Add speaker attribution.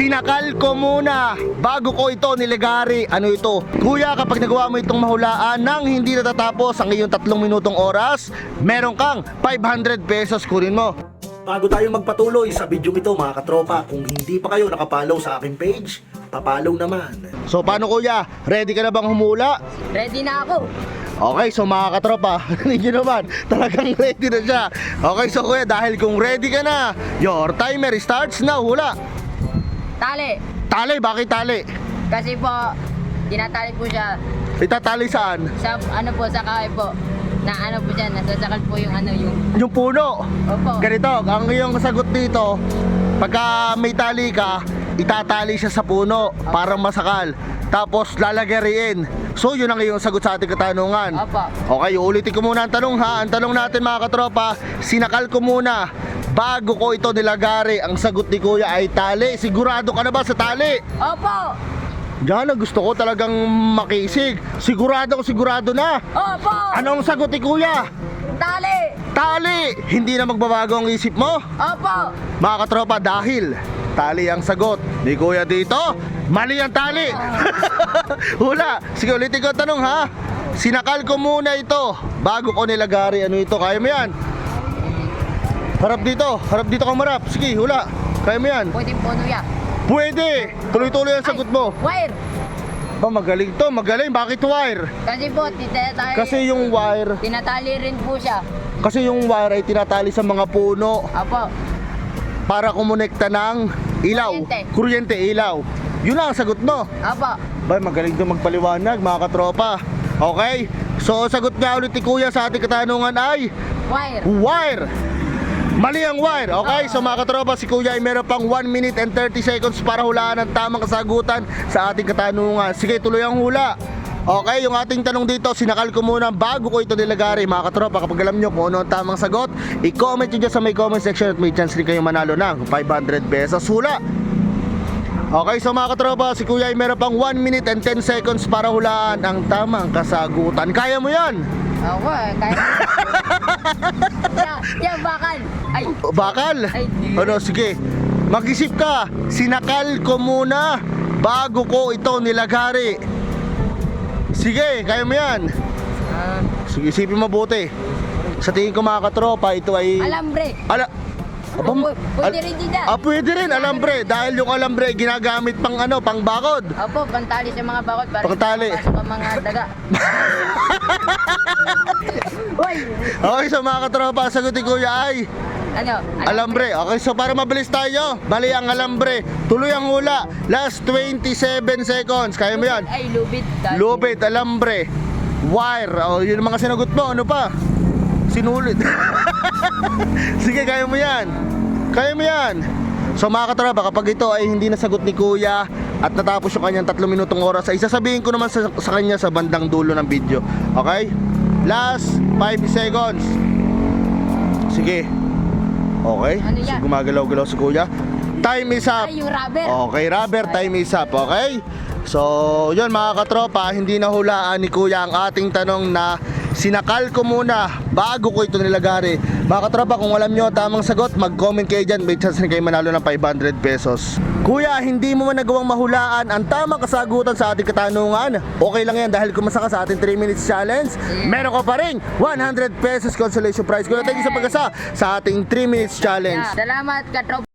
Speaker 1: Sinakal ko muna bago ko ito niligari. Ano ito? Kuya, kapag nagawa mo itong mahulaan nang hindi natatapos ang iyong tatlong minutong oras, meron kang 500 pesos kunin mo.
Speaker 2: Bago tayo magpatuloy sa video ito mga katropa, kung hindi pa kayo nakapollow sa aking page, papollow naman.
Speaker 1: So paano kuya? Ready ka na bang humula?
Speaker 3: Ready na ako.
Speaker 1: Okay, so mga katropa, ninyo naman, talagang ready na siya. Okay, so kuya, dahil kung ready ka na, your timer starts now, hula.
Speaker 3: Tali.
Speaker 1: Tali, bakit tali?
Speaker 3: Kasi po, tinatali po siya
Speaker 1: Itatali saan?
Speaker 3: sa ano po, sa kahoy po. Na ano po dyan, nasasakal po yung ano yung...
Speaker 1: Yung puno.
Speaker 3: Opo.
Speaker 1: Ganito, ang iyong sagot dito, pagka may tali ka, itatali siya sa puno para masakal. Tapos lalagariin. So yun ang iyong sagot sa ating katanungan.
Speaker 3: Opo.
Speaker 1: Okay, ulitin ko muna ang tanong ha. Ang tanong natin mga katropa, sinakal ko muna. Bago ko ito nilagari, ang sagot ni Kuya ay tali. Sigurado ka na ba sa tali?
Speaker 3: Opo!
Speaker 1: Diyan, gusto ko talagang makisig. Sigurado sigurado na.
Speaker 3: Opo!
Speaker 1: Anong sagot ni Kuya?
Speaker 3: Tali!
Speaker 1: Tali! Hindi na magbabago ang isip mo?
Speaker 3: Opo!
Speaker 1: Mga katropa, dahil tali ang sagot ni Kuya dito, mali ang tali. Hula. Sige, ulitin ko ang tanong ha. Sinakal ko muna ito bago ko nilagari. Ano ito? Kaya mo yan? Harap dito. Harap dito kang marap. Sige, hula. Kaya mo yan?
Speaker 3: Pwede po nuya.
Speaker 1: Pwede. Tuloy-tuloy ang sagot mo.
Speaker 3: Wire!
Speaker 1: Ba, magaling to. Magaling. Bakit wire?
Speaker 3: Kasi po, tinatali...
Speaker 1: Kasi yung wire,
Speaker 3: Tinatali rin po siya.
Speaker 1: kasi yung wire ay tinatali sa mga puno
Speaker 3: Opo.
Speaker 1: para kumonekta ng ilaw.
Speaker 3: Kuryente.
Speaker 1: Kuryente, ilaw. Yun lang ang sagot mo.
Speaker 3: Opo.
Speaker 1: Bay, magaling to magpaliwanag mga katropa. Okay? So, sagot nga ulit ni Kuya sa ating katanungan ay
Speaker 3: Wire.
Speaker 1: wire. Mali ang wire, okay? So mga katropa, si Kuya ay meron pang 1 minute and 30 seconds para hulaan ang tamang kasagutan sa ating katanungan. Sige, tuloy ang hula. Okay, yung ating tanong dito, sinakal ko muna bago ko ito nilagari. Mga katropa, kapag alam nyo kung ano ang tamang sagot, i-comment nyo dyan sa may comment section at may chance rin kayong manalo ng 500 pesos hula. Okay, so mga katropa, si Kuya ay meron pang 1 minute and 10 seconds para hulaan ang tamang kasagutan. Kaya mo yan?
Speaker 3: Ako kaya... yan, yan, bakal. Ay,
Speaker 1: Bakal?
Speaker 3: Ay.
Speaker 1: Ano, sige. Mag-isip ka. Sinakal ko muna bago ko ito nilagari. Sige, kaya mo yan.
Speaker 3: ah,
Speaker 1: Sige, isipin mabuti. Sa tingin ko mga katropa, ito ay...
Speaker 3: alambre.
Speaker 1: Ala... Aba,
Speaker 3: Pu- pwede
Speaker 1: al-
Speaker 3: rin din yan.
Speaker 1: Ah, pwede rin, alambre. Dahil yung alambre, ginagamit pang ano, pang bakod.
Speaker 3: Opo, pantali sa mga bakod para
Speaker 1: Pantali.
Speaker 3: hindi mapasok ang mga daga.
Speaker 1: Okay, so mga katropa, ni Kuya ay...
Speaker 3: Ano?
Speaker 1: Alambre. Okay, so para mabilis tayo, bali ang alambre. Tuloy ang hula. Last 27 seconds. Kaya mo yan?
Speaker 3: Ay, lubid. dahil-
Speaker 1: Lubid, alambre, wire. O, yun ang mga sinagot mo. Ano pa? Sinulit. Sige, kaya mo yan. Kaya mo yan. So mga katropa, kapag ito ay hindi nasagot ni Kuya at natapos yung kanyang tatlong minutong oras, ay sasabihin ko naman sa, sa kanya sa bandang dulo ng video. Okay? Last 5 seconds. Sige. Okay?
Speaker 3: Ano yan?
Speaker 1: So, gumagalaw-galaw si Kuya. Time is up.
Speaker 3: Ay, yung rubber.
Speaker 1: Okay, rubber time is up, okay? So, yun mga katropa, hindi nahulaan ni Kuya ang ating tanong na sinakal ko muna bago ko ito nilagari. Mga katropa, kung alam nyo tamang sagot, mag-comment kayo dyan. May chance rin kayo manalo ng 500 pesos. Kuya, hindi mo man nagawang mahulaan ang tamang kasagutan sa ating katanungan. Okay lang yan dahil kumasa ka sa ating 3 minutes challenge. Meron ka pa rin 100 pesos consolation prize. Kuya, thank you sa pag-asa sa ating 3 minutes challenge.
Speaker 3: Salamat, katrop.